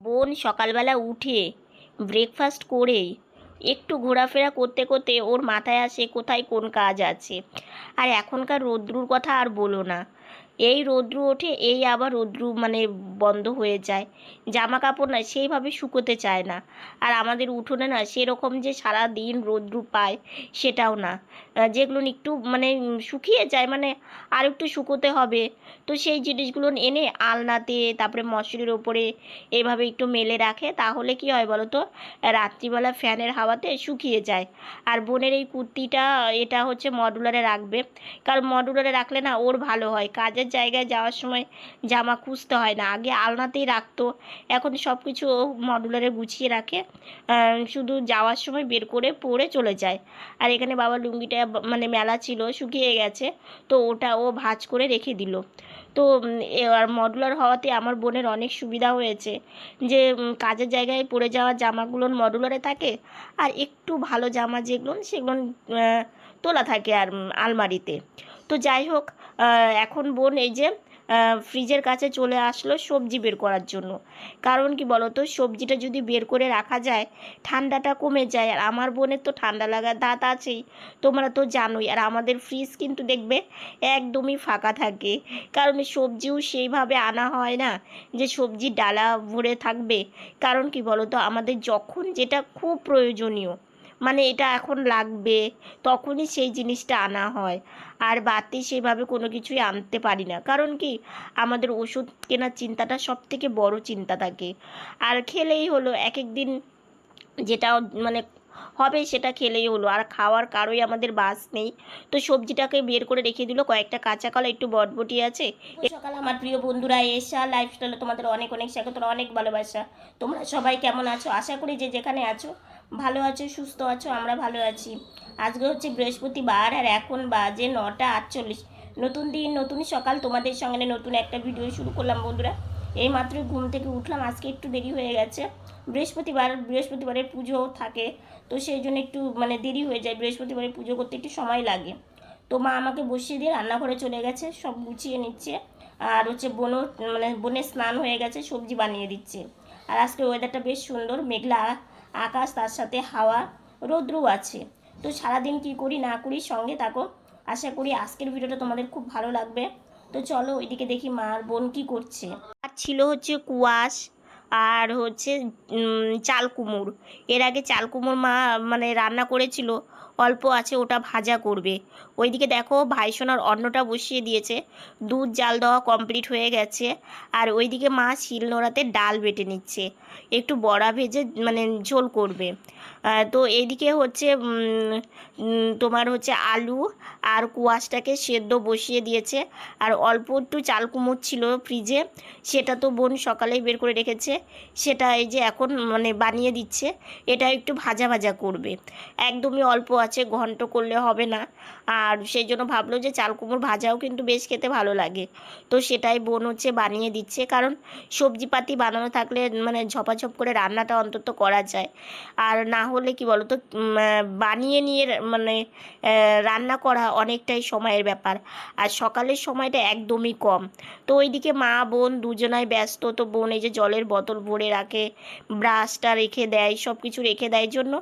বোন সকালবেলা উঠে ব্রেকফাস্ট করে একটু ঘোরাফেরা করতে করতে ওর মাথায় আসে কোথায় কোন কাজ আছে। আর এখনকার রৌদ্রুর কথা আর বলো না। এই রৌদ্রু ওঠে, এই আবার রৌদ্রু মানে বন্ধ হয়ে যায়। জামা কাপড় না, সেইভাবে শুকোতে চায় না। আর আমাদের উঠোনে না, সেরকম যে সারা দিন রৌদ্রু পায়, সেটাও না। যেগুলো একটু মানে শুকিয়ে যায় মানে আর একটু শুকোতে হবে। তো সেই জিনিসগুলো এনে আলনাতে, তারপরে মশারির ওপরে এভাবে একটু মেলে রাখে, তাহলে কি হয় বলো তো? রাত্রিবেলা ফ্যানের হাওয়াতে শুকিয়ে যায়। আর বোনের এই কুর্তিটা, এটা হচ্ছে মডুলারে রাখবে। কারণ মডুলারে রাখলে না, ওর ভালো হয়। কাজের জায়গায় যাওয়ার সময় জামা খুঁজতে হয় না। আগে আলনাতেই রাখতো। এখন সব কিছু মডুলারে গুছিয়ে রাখে। শুধু যাওয়ার সময় বের করে পরে চলে যায়। আর এখানে বাবা লুঙ্গিটা মানে মেলা ছিল, শুকিয়ে গেছে। তো ওটা ও ভাঁজ করে রেখে দিল। তো এবার মডুলার হওয়াতে আমার বোনের অনেক সুবিধা হয়েছে যে কাজের জায়গায় পরে যাওয়া জামাগুলো মডুলারে থাকে। আর একটু ভালো জামা যেগুলো, সেগুলো তোলা থাকে আর আলমারিতে। তো যাই হোক এখন বোন এই যে ফ্রিজের কাছে চলে আসলো সবজি বের করার জন্য। কারণ কি বলতো, সবজিটা যদি বের করে রাখা যায়, ঠান্ডাটা কমে যায়। আর আমার বোনের তো ঠান্ডা লাগার দাঁত আছেই, তোমরা তো জানোই। আর আমাদের ফ্রিজ কিন্তু দেখবে একদমই ফাঁকা থাকে। কারণ সবজিও সেইভাবে আনা হয় না যে সবজি ডালা ভরে থাকবে। কারণ কি বলতো, আমাদের যখন যেটা খুব প্রয়োজনীয় মানে এটা এখন লাগবে, তখনই সেই জিনিসটা আনা হয়। আর বাড়তি সেভাবে কোনো কিছুই আনতে পারি না। কারণ কি? আমাদের ওষুধ কেনার চিন্তাটা সব থেকে বড় চিন্তা থাকে। আর খেলেই হলো এক এক দিন যেটা মানে হবে সেটা খেলেই হলো। আর খাওয়ার কারোই আমাদের বাস নেই। তো সবজিটাকে বের করে রেখে দিল। কয়েকটা কাঁচা কলা, একটু বটবটি আছে। সকাল আমার প্রিয় বন্ধুরা এসা লাইফস্টাইলে তোমাদের অনেক অনেক স্বাগত অনেক ভালোবাসা। তোমরা সবাই কেমন আছো? আশা করি যে যেখানে আছো, ভালো আছো, সুস্থ আছো, আমরা ভালো আছি। আজকে হচ্ছে বৃহস্পতিবার আর এখন বাজে নটা আটচল্লিশ। নতুন দিন, নতুন সকাল। তোমাদের সঙ্গে নতুন একটা ভিডিও শুরু করলাম বন্ধুরা। এই মাত্রই ঘুম থেকে উঠলাম। আজকে একটু দেরি হয়ে গেছে। বৃহস্পতিবার, বৃহস্পতিবারের পুজো থাকে। তো সেই জন্য একটু মানে দেরি হয়ে যায়, বৃহস্পতিবারে পুজো করতে একটু সময় লাগে। তো মা আমাকে বসিয়ে দিয়ে রান্নাঘরে চলে গেছে, সব গুছিয়ে নিচ্ছে। আর হচ্ছে বোনও মানে বোনের স্নান হয়ে গেছে, সবজি বানিয়ে দিচ্ছে। আর আজকে ওয়েদারটা বেশ সুন্দর, মেঘলা আকাশ, তার সাথে হাওয়া, রৌদ্রও আছে। তো সারাদিন কি করি, না করি সঙ্গে থাকো। আশা করি আজকের ভিডিওটা তোমাদের খুব ভালো লাগবে। তো চলো ওইদিকে দেখি মা আর বোন কি করছে। আর ছিল হচ্ছে কুয়াশ আর হচ্ছে চাল কুমড় এর আগে চাল কুমড় মা মানে রান্না করেছিল, অল্প আছে, ওটা ভাজা করবে। ওইদিকে দেখো ভাইসোনার অন্নটা বসিয়ে দিয়েছে। দুধ, জাল দেওয়া কমপ্লিট হয়ে গেছে। আর ওইদিকে মা শিলনোড়াতে ডাল বেটে নিচ্ছে। একটু বড়া ভেজে মানে ঝোল করবে। তো এদিকে হচ্ছে তোমার হচ্ছে আলু আর কুয়াশটাকে সেদ্ধ বসিয়ে দিয়েছে। আর অল্প একটু চাল কুমড় ছিল ফ্রিজে, সেটা তো বোন সকালেই বের করে রেখেছে। সেটা এই যে এখন মানে বানিয়ে দিচ্ছে, এটা একটু ভাজা ভাজা করবে। একদমই অল্প আছে, ঘন্ট করলে হবে না। আর সেই জন্য ভাবলো যে চাল কুমড়ো ভাজাও কিন্তু বেশ খেতে ভালো লাগে। তো সেটাই বোন হচ্ছে বানিয়ে দিচ্ছে। কারণ সবজিপাতি বানানো থাকলে মানে ঝপাঝপ করে রান্নাটা অন্তত করা যায়। আর না হলে কি উম, আহ, বানিয়ে নিয়ে মানে রান্না করা অনেকটাই সময়ের ব্যাপার। আর সকালের সময়টা একদমই কম। তো ওইদিকে মা বোন দুজনাই ব্যস্ত। তো বোন এই যে জলের বোতল ভরে রাখে ব্রাশটা রেখে দেয় সব কিছু রেখে দেয় জন্য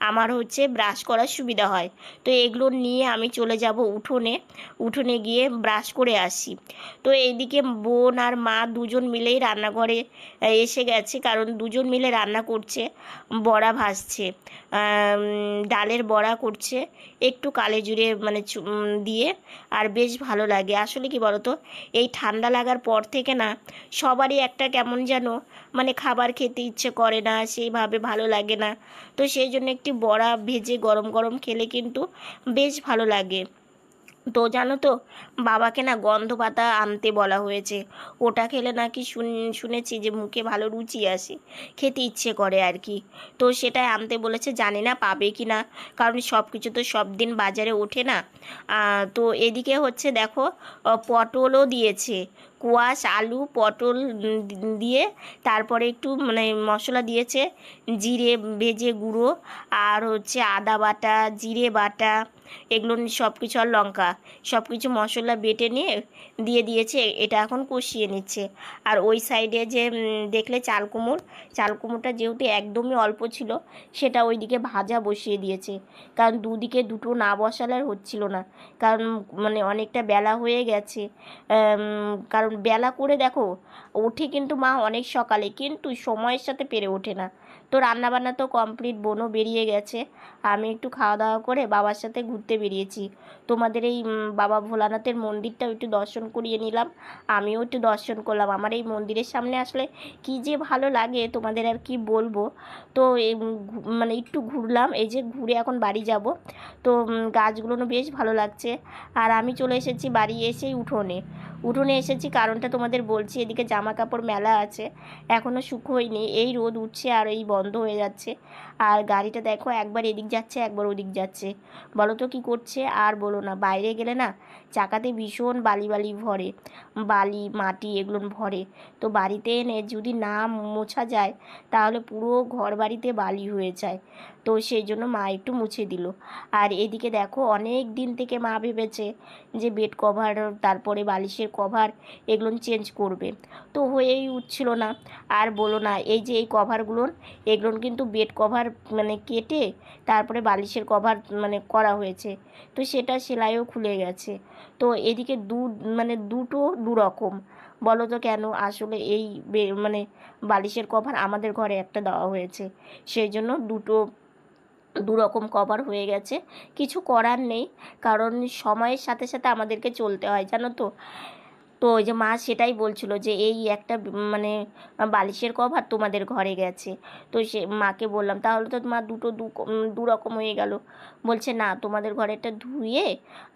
আমার হচ্ছে ব্রাশ করার সুবিধা হয়। তো এগুলো নিয়ে আমি চলে যাব উঠোনে। উঠোনে গিয়ে ব্রাশ করে আসি। তো এইদিকে বোন আর মা দুজন মিলেই রান্নাঘরে এসে গেছে। কারণ দুজন মিলে রান্না করছে বড়া আম, ডালের বড়া করছে, একটু কালে জুড়ে মানে দিয়ে, আর বেশ ভালো লাগে। আসলে কি বলতো, এই ঠান্ডা লাগার পর থেকে না, সবারই একটা কেমন যেন মানে খাবার খেতে ইচ্ছে করে না, সেইভাবে ভালো লাগে না। তো সেই জন্য একটি বড়া ভেজে গরম গরম খেলে কিন্তু বেশ ভালো লাগে। তো জানো তো, বাবাকে না গন্ধ পাতা আনতে বলা হয়েছে। ওটা খেলে নাকি শুন, শুনেছি যে মুখে ভালো রুচি আসে। খেতে ইচ্ছে করে আর কি। তো সেটাই আনতে বলেছে, জানি না পাবে কি না। কারণ সব কিছু তো সব দিন বাজারে ওঠে না। তো এদিকে হচ্ছে দেখো পটলও দিয়েছে। কোয়াশ, আলু, পটল দিয়ে তারপরে একটু মানে মশলা দিয়েছে। জিরে ভেজে গুঁড়ো। আর হচ্ছে আদা বাটা, জিরে বাটা এগুলো সব কিছু আর লঙ্কা। সব কিছু মশলা বেটে নিয়ে দিয়ে দিয়েছে, এটা এখন কষিয়ে নিচ্ছে। আর ওই সাইডে যে দেখলে চাল কুমড়, চাল কুমড়োটা যেহেতু একদমই অল্প ছিল, সেটা ওইদিকে ভাজা বসিয়ে দিয়েছে। কারণ দুদিকে দুটো না বসালে আর হচ্ছিল না। কারণ মানে অনেকটা বেলা হয়ে গেছে। কারণ বেলা করে দেখো, ওঠে কিন্তু মা অনেক সকালে, কিন্তু সময়ের সাথে পেরে ওঠে না। তো রান্নাবান্না তো কমপ্লিট বোনও বেরিয়ে গেছে। আমি একটু খাওয়া দাওয়া করে বাবার সাথে ঘুরতে বেরিয়েছি। তোমাদের এই বাবা ভোলানাথের মন্দিরটাও একটু দর্শন করিয়ে নিলাম। আমিও একটু দর্শন করলাম। আমার এই মন্দিরের সামনে আসলে কি যে ভালো লাগে তোমাদের আর কি বলব। তো মানে একটু ঘুরলাম। এই যে ঘুরে এখন বাড়ি যাব। তো উম, গাছগুলো বেশ ভালো লাগছে। আর আমি চলে এসেছি বাড়ি এসেই উঠোনে। উঠোনে এসেছি, কারণটা তোমাদের বলছি, এদিকে জামা কাপড় মেলা আছে এখনও শুকোয়নি এই রোদ উঠছে আর এই বন্ধ হয়ে যাচ্ছে। আর গাড়িটা দেখো, একবার এদিক যাচ্ছে, একবার ওদিক যাচ্ছে। বলো তো কী করছে? আর বলো না, বাইরে গেলে না, চাকাতে ভীষণ বালি বালি ভরে, বালি, মাটি এগুলো ভরে। তো বাড়িতে এনে যদি না মোছা যায়, তাহলে পুরো ঘর বাড়িতে বালি হয়ে যায়। তো সেই জন্য মা একটু মুছে দিল। আর এদিকে দেখো, অনেক দিন থেকে মা ভেবেছে যে বেড কভার তারপরে বালিশের কভার এগুলো চেঞ্জ করবে। তো হয়েই উঠছিল না। আর বলো না, এই যে এই কভারগুলো এগুলো কিন্তু বেড কভার মানে কেটে তারপরে বালিশের কভার মানে করা হয়েছে। তো সেটা সেলাইও খুলে গেছে। তো এদিকে দু মানে দুটো দুরকম। বলো তো কেন? আসলে এই মানে বালিশের কভার আমাদের ঘরে একটা দেওয়া হয়েছে। সেই জন্য দুটো দু রকম কভার হয়ে গেছে। কিছু করার নেই। কারণ সময়ের সাথে সাথে আমাদেরকে চলতে হয়, জানো তো? তো ওই যে মা সেটাই বলছিল যে এই একটা মানে বালিশের কভার তোমাদের ঘরে গেছে। তো সে, মাকে বললাম, তাহলে তো মা দুটো দু রকম হয়ে গেল। বলছে, না, তোমাদের ঘরেরটা ধুয়ে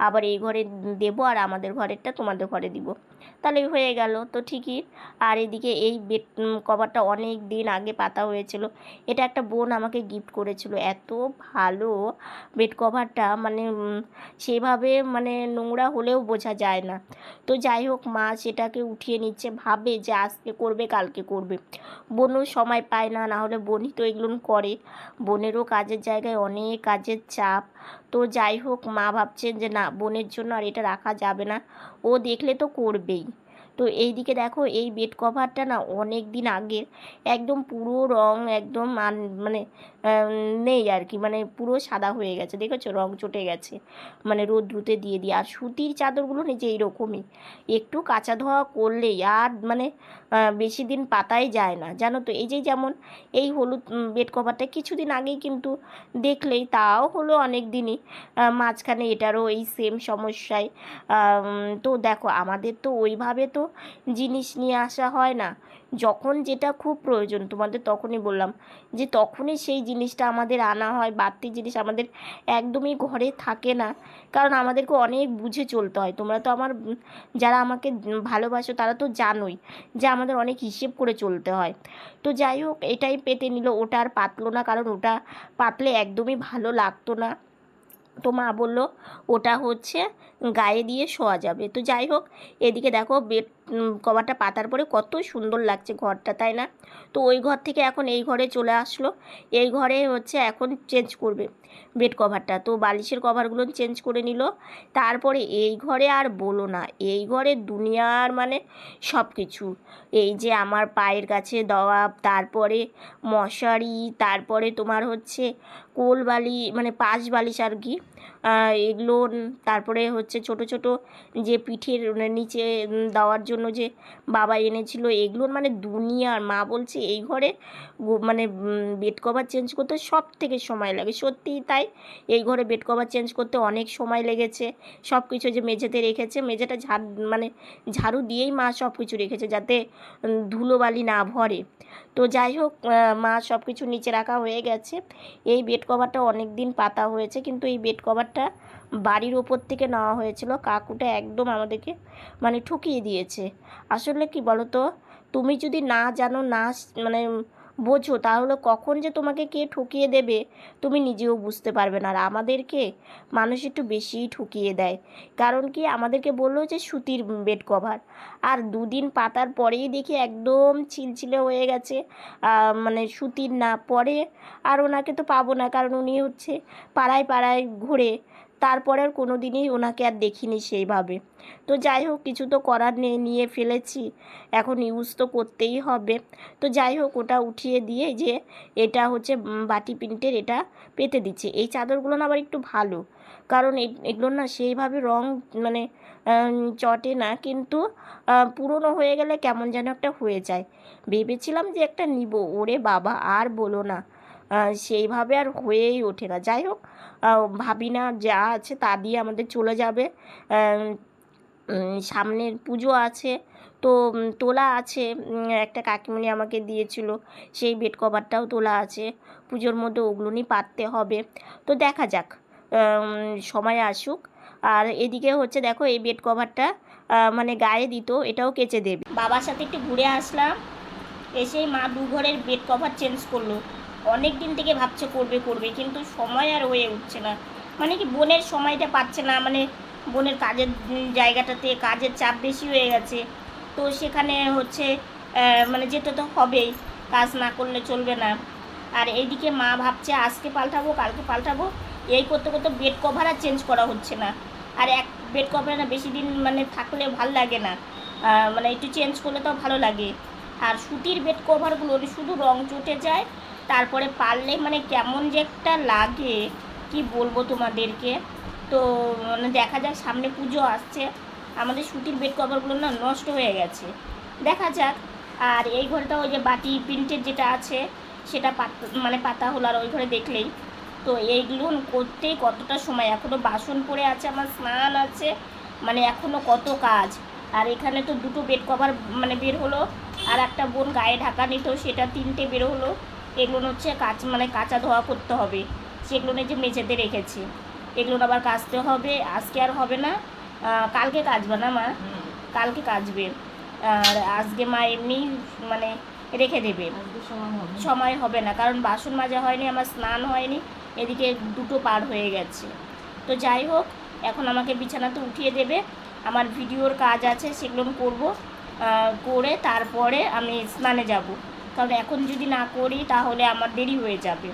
আবার এই ঘরে দেবো আর আমাদের ঘরেরটা তোমাদের ঘরে দিব। তাহলে হয়ে গেল তো ঠিকই। আর এদিকে এই বেড কভারটা অনেক দিন আগে পাতা হয়েছিল। এটা একটা বোন আমাকে গিফট করেছিল। এত ভালো বেড কভারটা মানে সেভাবে মানে নোংরা হলেও বোঝা যায় না। তো যাই হোক, মা সেটাকে উঠিয়ে নিচ্ছে, ভাবে যে আজকে করবে, কালকে করবে। বোনও সময় পায় না না হলে বোনই তো এগুলো করে। বোনেরও কাজের জায়গায় অনেক কাজের চাপ। তো যাই হোক, মা ভাবছেন যে না, বোনের জন্য আর এটা রাখা যাবে না। ও দেখলে তো করবেই। তো এই দিকে দেখো, এই বেড কভারটা না অনেক দিন আগের। একদম পুরো রং একদম মানে নেই আর কি মানে পুরো সাদা হয়ে গেছে, দেখেছ? রং চটে গেছে। মানে রোদ্রুতে দিয়ে দিয়ে। আর সুতির চাদরগুলো নিচে এইরকমই। একটু কাঁচা ধোয়া করলেই আর মানে বেশি দিন পাতাই যায় না। জানো তো? এই যে যেমন এই হলুদ বেড কভারটা কিছুদিন আগেই কিন্তু দেখলেই, তাও হলো অনেক দিনই মাঝখানে এটারও এই সেম সমস্যায়। তো দেখো, আমাদের তো ওইভাবে তো জিনিস নিয়ে আসা হয় না। যখন যেটা খুব প্রয়োজন, তোমাদের তখনই বললাম, যে তখনই সেই জিনিসটা আমাদের আনা হয়, বাড়তি জিনিস আমাদের একদমই ঘরে থাকে না। কারণ আমাদেরকে অনেক বুঝে চলতে হয়। তোমরা তো আমার, যারা আমাকে ভালোবাসো, তারা তো জানোই যে আমাদের অনেক হিসেব করে চলতে হয়। তো যাই হোক, এটাই পেতে নিল। ওটা আর পাতলো না, কারণ ওটা পাতলে একদমই ভালো লাগতো না। তো মা বলল, ওটা হচ্ছে গায়ে দিয়ে শোয়া যাবে। তো যাই হোক, এদিকে দেখো, বেড কভারটা পাতার পরে কত সুন্দর লাগছে ঘরটা, তাই না? তো ওই ঘর থেকে এখন এই ঘরে চলে আসলো। এই ঘরে হচ্ছে এখন চেঞ্জ করবে বেড কভারটা তো বালিশের কভারগুলো চেঞ্জ করে নিল। তারপরে এই ঘরে আর বলো না, এই ঘরে দুনিয়ার মানে সব কিছু এই যে আমার পায়ের কাছে দেওয়া, তারপরে মশারি, তারপরে তোমার হচ্ছে কোল বালি মানে পাশ বালিশ আর কি। এগুলো তারপরে হচ্ছে ছোট ছোট যে পিঠের নিচে দেওয়ার জন্য যে বাবা এনেছিল, এগুলোর মানে দুনিয়ার, মা বলছে এই ঘরে মানে বেড কভার চেঞ্জ করতে সব থেকে সময় লাগে। সত্যিই তাই, এই ঘরে বেড কভার চেঞ্জ করতে অনেক সময় লেগেছে। সব কিছু যে মেঝেতে রেখেছে, মেঝেটা ঝাড় মানে ঝাড়ু দিয়েই মা সব কিছু রেখেছে যাতে ধুলোবালি না ভরে। তো যাই হোক মা সব কিছু নিচে রাখা হয়ে গেছে। এই বেড কভারটা অনেক দিন পাতা হয়েছে, কিন্তু এই বেড কভারটা বাড়ির ওপর থেকে নেওয়া হয়েছিল। কাকুটা একদম আমাদেরকে মানে ঠকিয়ে দিয়েছে। আসলে কি বলো তো তুমি যদি না জানো, না মানে বোঝো, তাহলে কখন যে তোমাকে কে ঠকিয়ে দেবে, তুমি নিজেও বুঝতে পারবে না। আর আমাদেরকে মানুষ একটু বেশিই ঠকিয়ে দেয়। কারণ কি? আমাদেরকে বলল যে সুতির বেড কভার। আর দুদিন পাতার পরেই দেখি একদম ছিলছিলে হয়ে গেছে। মানে সুতির না পরে আর ওনাকে তো পাবো না। কারণ উনি হচ্ছে পাড়ায় পাড়ায় ঘুরে তারপরে আর কোনো দিনই ওনাকে আর দেখিনি সেইভাবে। তো যাই হোক, কিছু তো করার নেই নিয়ে ফেলেছি। এখন ইউজ তো করতেই হবে। তো যাই হোক, ওটা উঠিয়ে দিয়ে যে এটা হচ্ছে বাটি প্রিন্টের এটা পেতে দিচ্ছে। এই চাদরগুলো না আবার একটু ভালো। কারণ এ- এগুলোর না সেইভাবে রং মানে চটে না। কিন্তু পুরনো হয়ে গেলে কেমন যেন একটা হয়ে যায়। ভেবেছিলাম যে একটা নিব। ওরে বাবা, আর বলো না। সেইভাবে আর হয়েই ওঠে না। যাই হোক ভাবি না যা আছে তা দিয়ে আমাদের চলে যাবে। সামনের পুজো আছে, তো তোলা আছে। একটা কাকিমণি আমাকে দিয়েছিল, সেই বেড কভারটাও তোলা আছে। পুজোর মধ্যে ওগুলো নিয়ে পাততে হবে। তো দেখা যাক সময় আসুক। আর এদিকে হচ্ছে দেখো, এই বেড কভারটা মানে গায়ে দিত, এটাও কেচে দেবে। বাবার সাথে একটু ঘুরে আসলাম। এসেই মা দু ঘরের বেড কভার চেঞ্জ করল। অনেক দিন থেকে ভাবছে করবে করবে, কিন্তু সময় আর হয়ে উঠছে না। মানে কি বোনের সময়টা পাচ্ছে না মানে বোনের কাজের জায়গাটাতে কাজের চাপ বেশি হয়ে গেছে। তো সেখানে হচ্ছে মানে যেতে তো হবেই, কাজ না করলে চলবে না। আর এইদিকে মা ভাবছে আজকে পাল্টাবো, কালকে পাল্টাবো, এই করতে করতে বেড কভার আর চেঞ্জ করা হচ্ছে না। আর এক বেড কভার না বেশি দিন মানে থাকলে ভালো লাগে না। মানে একটু চেঞ্জ করলে তো ভালো লাগে। আর সুতির বেড কভারগুলো শুধু রং চটে যায় তারপরে পারলে মানে কেমন যে একটা লাগে, কি বলব তোমাদেরকে? তো মানে দেখা যাক, সামনে পুজো আসছে। আমাদের সুতির বেড কভারগুলো না নষ্ট হয়ে গেছে। দেখা যাক। আর এই ঘরটা ওই যে বাটি প্রিন্টের যেটা আছে, সেটা পাতা মানে পাতা হলো আর ওই ঘরে দেখলেই। তো এইগুলো করতেই কতটা সময়? এখনও বাসন পড়ে আছে, আমার স্নান আছে মানে এখনও কত কাজ। আর এখানে তো দুটো বেড কভার মানে বের হলো, আর একটা বোন গায়ে ঢাকা নিত, সেটা তিনটে বের হলো। এগুলো হচ্ছে কাচ মানে কাঁচা ধোয়া করতে হবে। সেগুলো যে মেঝেতে রেখেছি। এগুলো আবার কাচতে হবে। আজকে আর হবে না। কালকে কাচবে না মা? কালকে কাচবে। আর আজকে মা এমনি মানে রেখে দেবে। সময় হবে না। কারণ বাসন মাজা হয়নি আমার স্নান হয়নি। এদিকে দুটো পার হয়ে গেছে। তো যাই হোক এখন আমাকে বিছানাতে উঠিয়ে দেবে। আমার ভিডিওর কাজ আছে সেগুলো আমি করব। করে তারপরে আমি স্নানে যাব। কারণ এখন যদি না করি তাহলে আমার দেরি হয়ে যাবে।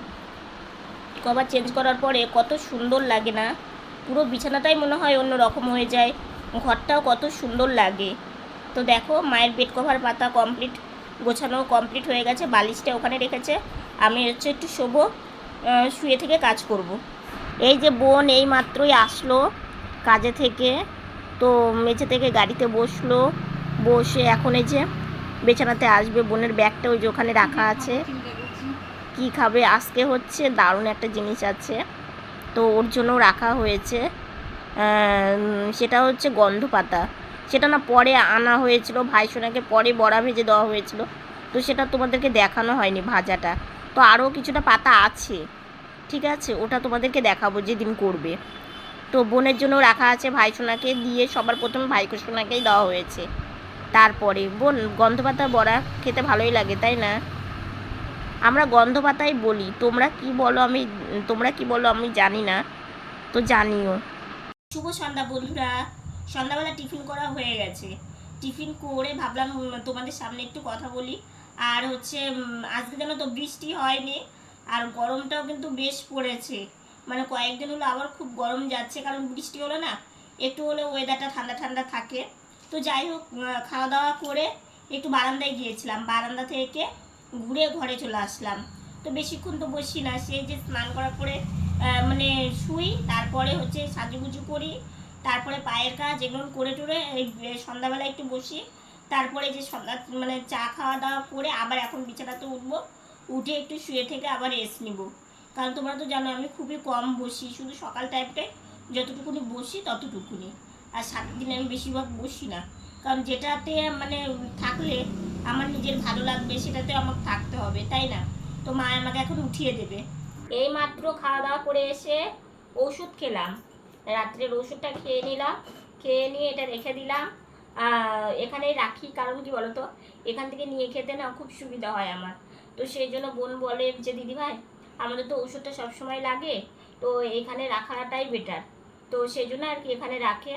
কভার চেঞ্জ করার পরে কত সুন্দর লাগে না? পুরো বিছানাটাই মনে হয় অন্য রকম হয়ে যায়। ঘরটাও কত সুন্দর লাগে। তো দেখো, মায়ের বেড কভার পাতা কমপ্লিট গোছানো কমপ্লিট হয়ে গেছে, বালিশটা ওখানে রেখেছে। আমি হচ্ছে একটু শোবো শুয়ে থেকে কাজ করব। এই যে বোন এই মাত্রই আসলো কাজে থেকে, তো মেঝে থেকে গাড়িতে বসল। বসে এখন এই যে বিছানাতে আসবে, বোনের ব্যাগটা ওই যে ওখানে রাখা আছে। কি খাবে? আজকে হচ্ছে দারুণ একটা জিনিস আছে। তো ওর জন্য রাখা হয়েছে। সেটা হচ্ছে গন্ধ পাতা সেটা না পরে আনা হয়েছিল। ভাই সোনাকে পরে বড়া ভেজে দেওয়া হয়েছিল। তো সেটা তোমাদেরকে দেখানো হয়নি ভাজাটা। তো আরও কিছুটা পাতা আছে। ঠিক আছে? ওটা তোমাদেরকে দেখাবো যেদিন করবে। তো বোনের জন্য রাখা আছে ভাই সোনাকে। দিয়ে সবার প্রথমে ভাই সোনাকেই দেওয়া হয়েছে। তারপরে। বোন গন্ধ পাতা বড়া খেতে ভালোই লাগে, তাই না? আমরা গন্ধ পাতাই বলি। তোমরা কি বলো আমি, তোমরা কি বলো আমি জানি না, তো জানিও। শুভ সন্ধ্যা বন্ধুরা। সন্ধ্যাবেলা টিফিন করা হয়ে গেছে। টিফিন করে ভাবলাম তোমাদের সামনে একটু কথা বলি। আর হচ্ছে আজকে যেন তো বৃষ্টি হয়নি, আর গরমটাও কিন্তু বেশ পড়েছে। মানে কয়েকদিন হলো আবার খুব গরম যাচ্ছে, কারণ বৃষ্টি হলো না, একটু হলে ওয়েদারটা ঠান্ডা ঠান্ডা থাকে। তো যাই হোক খাওয়া দাওয়া করে একটু বারান্দায় গিয়েছিলাম। বারান্দা থেকে ঘুরে ঘরে চলে আসলাম। তো বেশিক্ষণ তো বসি না, সেই যে স্নান করার পরে মানে শুই, তারপরে হচ্ছে সাজুগুজু করি, তারপরে পায়ের কাজ এগুলো করে টুরে এই সন্ধ্যাবেলা একটু বসি, তারপরে যে সন্ধ্যা মানে চা খাওয়া দাওয়া করে আবার এখন বিছানাতে উঠবো, উঠে একটু শুয়ে থেকে আবার রেস্ট নিব। কারণ তোমরা তো জানো আমি খুবই কম বসি, শুধু সকাল টাইমটায় যতটুকুনি বসি ততটুকুনি। আর সাত দিন আমি বেশিরভাগ বসি না। কারণ যেটাতে মানে থাকলে আমার নিজের ভালো লাগবে সেটাতে আমাকে থাকতে হবে তাই না? তো মা আমাকে এখন উঠিয়ে দেবে। এই মাত্র খাওয়া দাওয়া করে এসে ওষুধ খেলাম। রাত্রের ওষুধটা খেয়ে নিলাম খেয়ে নিয়ে এটা রেখে দিলাম। আহ, এখানেই রাখি কারণ কি বলতো? এখান থেকে নিয়ে খেতে না খুব সুবিধা হয় আমার। তো সেই জন্য বোন বলে যে দিদিভাই আমাদের তো ওষুধটা সবসময় লাগে তো এখানে রাখাটাই বেটার তো সেই জন্য আর কি এখানে রাখে।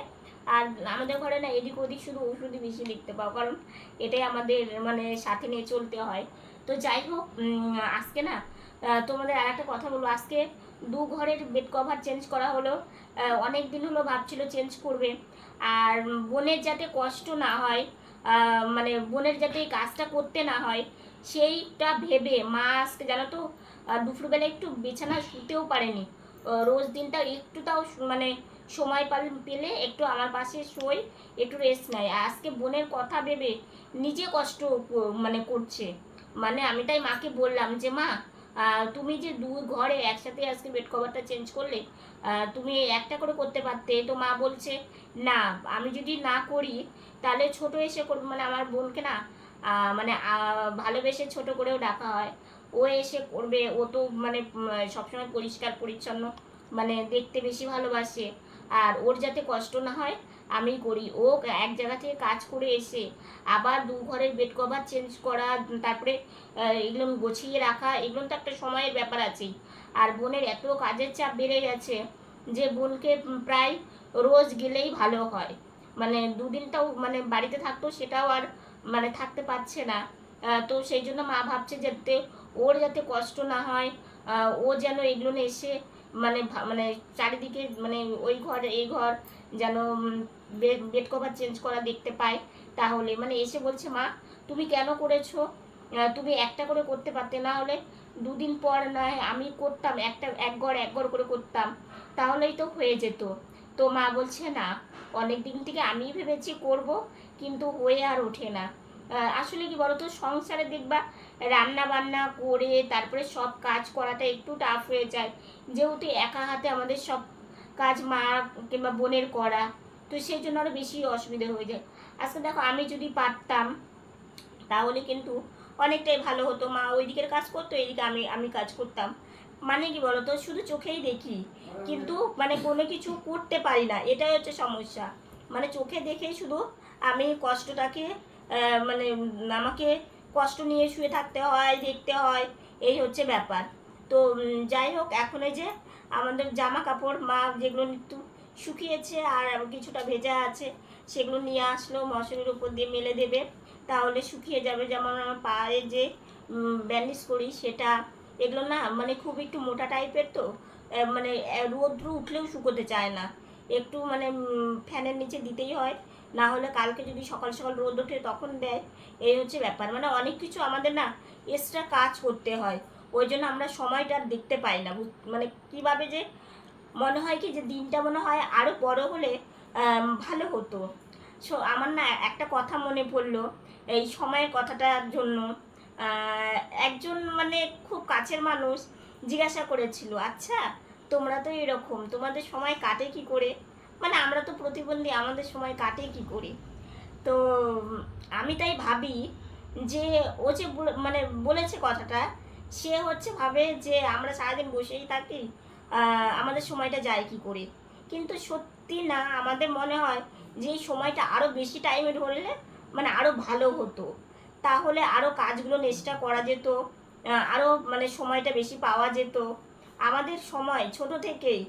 আর আমাদের ঘরে না এদিক ওদিক শুধু ওষুধই বেশি দেখতে পাও কারণ এটাই আমাদের মানে সাথে নিয়ে চলতে হয়। তো যাই হোক আজকে না তোমাদের আর একটা কথা বলব। আজকে দু ঘরের বেড কভার চেঞ্জ করা হলো। অনেক দিন হলো ভাবছিল চেঞ্জ করবে। আর বোনের যাতে কষ্ট না হয় মানে বোনের যাতে এই কাজটা করতে না হয়, সেইটা ভেবে মা আজকে জানো তো দুপুরবেলা একটু বিছানা শুতেও পারেনি। রোজ দিনটা একটু তাও মানে সময় পাল- একটু আমার পাশে শোয়, একটু রেস্ট নেয়। আজকে বোনের কথা ভেবে নিজে কষ্ট মানে করছে। মানে আমি তাই মাকে বললাম যে, মা তুমি যে দু ঘরে একসাথে আজকে বেড কভারটা চেঞ্জ করলে তুমি একটা করে করতে পারতে? তো মা বলছে, না, আমি যদি না করি, তাহলে ছোট এসে করবে মানে আমার বোনকে না মানে ভালোবেসে ছোট করেও ডাকা হয়। ও এসে করবে, ও তো মানে সবসময় পরিষ্কার, পরিচ্ছন্ন মানে দেখতে বেশি ভালোবাসে। আর ওর যাতে কষ্ট না হয়, আমি করি। ও এক জায়গা থেকে কাজ করে এসে আবার দু ঘরের বেড কভার চেঞ্জ করা, তারপরে এগুলো গোছিয়ে রাখা, এগুলো তো একটা সময়ের ব্যাপার আছেই। আর বোনের এত কাজের চাপ বেড়ে গেছে যে বোনকে প্রায় রোজ গেলেই ভালো হয়। মানে দুদিনটাও মানে বাড়িতে থাকতো, সেটাও আর মানে থাকতে পারছে না। তো সেই জন্য মা ভাবছে যাতে ওর যাতে কষ্ট না হয় ও যেন এগুলো এসে মানে মানে চারিদিকে মানে ওই ঘর, এই ঘর যেন বেড কভার চেঞ্জ করা দেখতে পায়। তাহলে মানে এসে বলছে, মা, তুমি কেন করেছ? তুমি একটা করে করতে পারতে না হলে দুদিন পর নয় আমি করতাম, একটা, এক ঘর এক ঘর করে করতাম। তাহলেই তো হয়ে যেত। তো মা বলছে, না অনেক দিন থেকে আমি ভেবেছি করব, কিন্তু হয়ে আর ওঠে না। আসলে কি বলতো, সংসারে দেখবা রান্না বান্না করে তারপরে সব কাজ করাটা একটু টাফ হয়ে যায়। যেহেতু একা হাতে আমাদের সব কাজ মা কিংবা বোনের করা, তো সেই জন্য আরও বেশি অসুবিধা হয়ে যায়। আজকে দেখো আমি যদি পারতাম, তাহলে কিন্তু অনেকটাই ভালো হতো। মা ওই দিকের কাজ করতো, এইদিকে আমি আমি কাজ করতাম। মানে কি বলতো, শুধু চোখেই দেখি। কিন্তু মানে কোনো কিছু করতে পারি না, এটাই হচ্ছে সমস্যা। মানে চোখে দেখেই শুধু আমি কষ্টটাকে মানে আমাকে কষ্ট নিয়ে শুয়ে থাকতে হয়, দেখতে হয়, এই হচ্ছে ব্যাপার। তো যাই হোক, এখন এই যে আমাদের জামা কাপড়, মা যেগুলো একটু শুকিয়েছে আর কিছুটা ভেজা আছে, সেগুলো নিয়ে আসলো, মশারির উপর দিয়ে মেলে দেবে। তাহলে শুকিয়ে যাবে, যেমন আমার পায়ে যে ব্যান্ডেজ করি সেটা, এগুলো না মানে খুব একটু মোটা টাইপের তো মানে রৌদ্র উঠলেও শুকোতে চায় না। একটু মানে ফ্যানের নিচে দিতেই হয়। না হলে কালকে যদি সকাল সকাল রোদ ওঠে তখন দেয়। এই হচ্ছে ব্যাপার। মানে অনেক কিছু আমাদের না এক্সট্রা কাজ করতে হয়। ওই জন্য আমরা সময়টা আর দেখতে পাই না। মানে কীভাবে যে মনে হয় কি যে দিনটা মনে হয় আরও বড় হলে ভালো হতো। সো আমার না একটা কথা মনে পড়ল এই সময়ের কথাটার জন্য। একজন মানে খুব কাছের মানুষ জিজ্ঞাসা করেছিল আচ্ছা তোমরা তো এরকম, তোমাদের সময় কাটে কি করে? মানে আমরা তো প্রতিবন্ধী, আমাদের সময় কাটে কি করে? তো আমি তাই ভাবি যে ও যে মানে বলেছে কথাটা, সে হচ্ছে ভাবে যে আমরা সারাদিন বসেই থাকি আমাদের সময়টা যায় কি করে? কিন্তু সত্যি না, আমাদের মনে হয় যে এই সময়টা আরও বেশি টাইমে ধরলে মানে আরও ভালো হতো। তাহলে আরও কাজগুলো নেক্সটটা করা যেত আরও মানে সময়টা বেশি পাওয়া যেত। আমাদের সময় ছোট থেকেই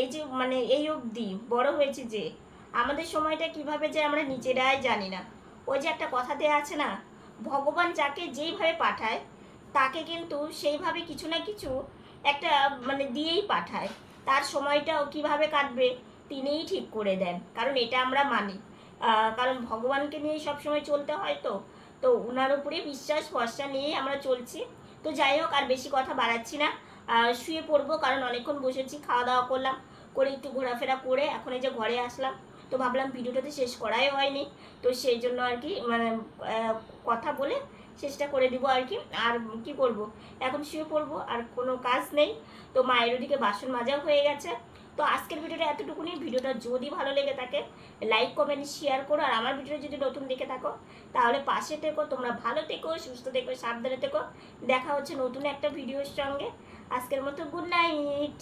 এই যে মানে এই অবধি বড় হয়েছে যে, আমাদের সময়টা কীভাবে যে আমরা নিজেরাই জানি না। ওই যে একটা কথাতে আছে না, ভগবান যাকে যেইভাবে পাঠায়, তাকে কিন্তু সেইভাবে কিছু না কিছু একটা মানে দিয়েই পাঠায়। তার সময়টাও কীভাবে কাটবে, তিনিই ঠিক করে দেন। কারণ এটা আমরা মানি। কারণ ভগবানকে নিয়েই সবসময় চলতে হয় তো। তো ওনার উপরে বিশ্বাস, ভরসা নিয়েই আমরা চলছি। তো যাই হোক, আর বেশি কথা বাড়াচ্ছি না। শুয়ে পড়ব, কারণ অনেকক্ষণ বসেছি, খাওয়া দাওয়া করলাম, করে একটু ঘোরাফেরা করে এখন এই যে ঘরে আসলাম। তো ভাবলাম ভিডিওটা তো শেষ করাই হয়নি, তো সেই জন্য আর কি মানে কথা বলে শেষটা করে দিব আর কি। আর কি করব? এখন শুয়ে পড়ব, আর কোনো কাজ নেই। তো মায়ের ওদিকে বাসন মাজাও হয়ে গেছে। তো আজকের ভিডিওটা এতটুকুনি। ভিডিওটা যদি ভালো লেগে থাকে লাইক কমেন্ট শেয়ার করো। আর আমার ভিডিও যদি নতুন দেখে থাকো, তাহলে পাশে থেকো। তোমরা ভালো থেকো, সুস্থ থেকো, সাবধানে থেকো। দেখা হচ্ছে নতুন একটা ভিডিওর সঙ্গে। আজকের মতো গুড নাইট